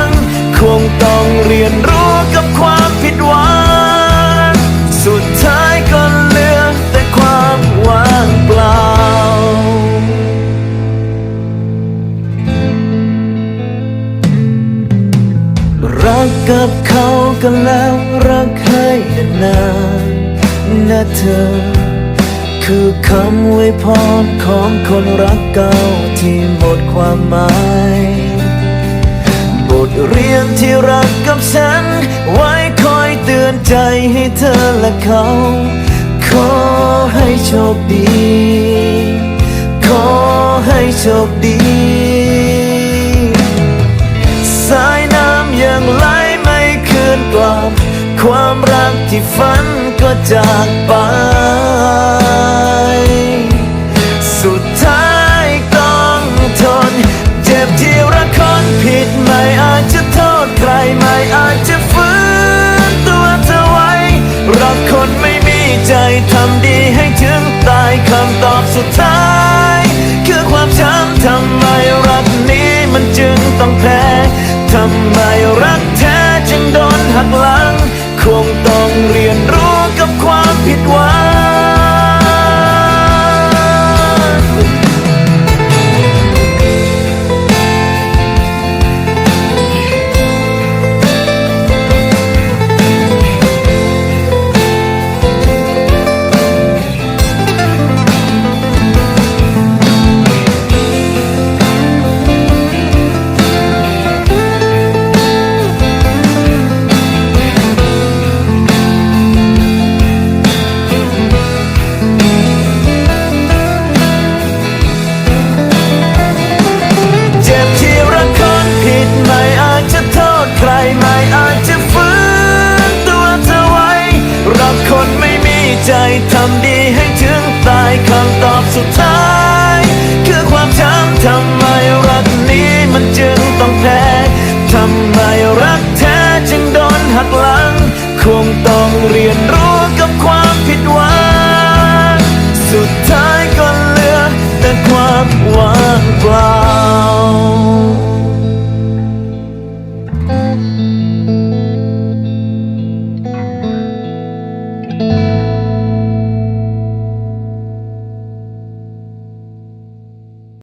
คง ต้องเรียนรู้กับความผิดหวังสุดท้ายก็เหลือแต่ความว่างเปล่า รักกับเขากันแล้วรักให้นานนะเธอ คือคำอวยพรของคนรักเก่าที่หมดความหมาย บทเรียนที่รัก กับฉัน ไว้คอยเตือนใจให้เธอและเขา ขอให้โชคดี ขอให้โชคดี สายน้ำยังไหลไม่คืนกลับ ความรักที่ฝันก็จากไป ใจทำดีให้ถึงตายคำตอบสุดท้าย ใจทำดีให้ถึงตายคำตอบสุดท้าย คือความช้ำทำไมรักนี้มันจึงต้องแพ้ทำไมรักแท้จึงโดนหักหลัง คงต้องเรียนรู้กับความผิดหวังสุดท้ายก็เหลือแต่ความ